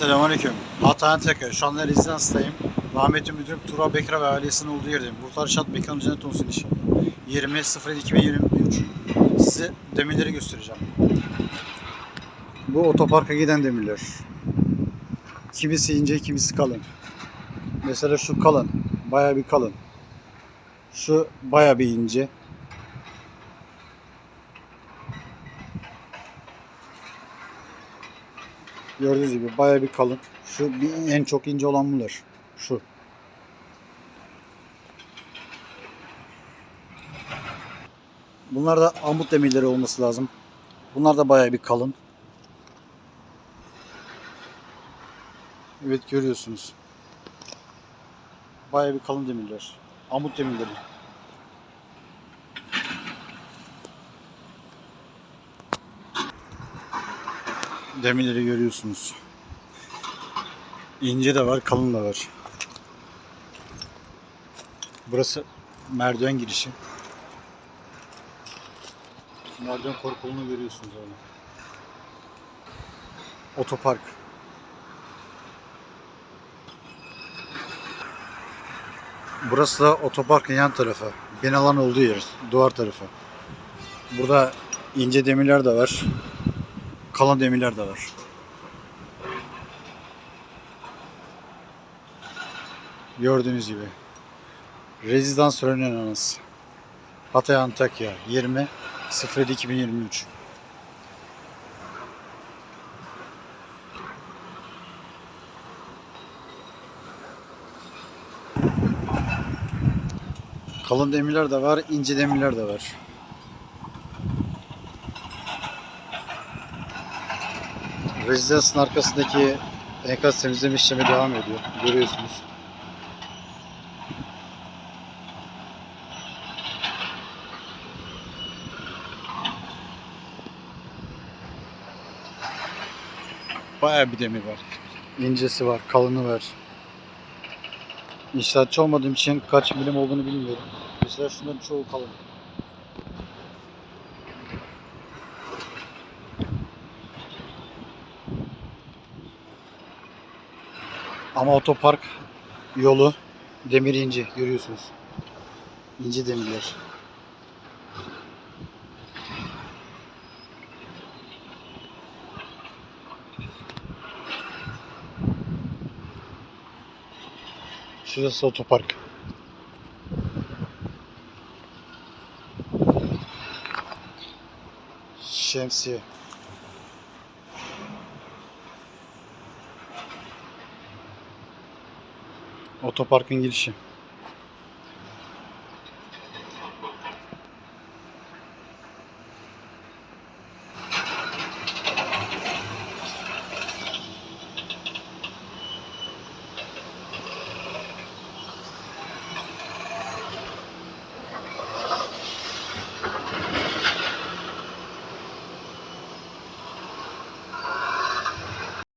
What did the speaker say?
Selamünaleyküm. Hatay Tekke. Şu anda rezidanstayım. Rahmetli müdürüm Tural Bekra ve ailesinin olduğu yerdeyim. Burtar Şat Mekanı cennet olsun inşallah. 20 07 2023. Size demirleri göstereceğim. Bu otoparka giden demirler. Kimisi ince, kimisi kalın. Mesela şu kalın. Bayağı bir kalın. Şu bayağı bir ince. Gördüğünüz gibi bayağı bir kalın. Şu en çok ince olan bunlar. Şu. Bunlar da amut demirleri olması lazım. Bunlar da bayağı bir kalın. Evet görüyorsunuz. Bayağı bir kalın demirler. Amut demirleri. Demirleri görüyorsunuz. İnce de var, kalın da var. Burası merdiven girişi. Merdiven korkulunu görüyorsunuz orada. Otopark. Burası da otoparkın yan tarafı. Binaların olduğu yer. Duvar tarafı. Burada ince demirler de var. Kalın demirler de var. Gördüğünüz gibi. Rezidans Rönenanız. Hatay Antakya 20 07 2023. Kalın demirler de var, ince demirler de var. Rezidansın arkasındaki enkaz temizleme işlemi devam ediyor. Görüyorsunuz. Bayağı bir demir var. İncesi var, kalını var. İnşaatçı olmadığım için kaç milim olduğunu bilmiyorum. Mesela şunların çoğu kalın. Ama otopark yolu demir ince görüyorsunuz. İnce demirler. Şurası otopark. Şemsiye. Otoparkın girişi.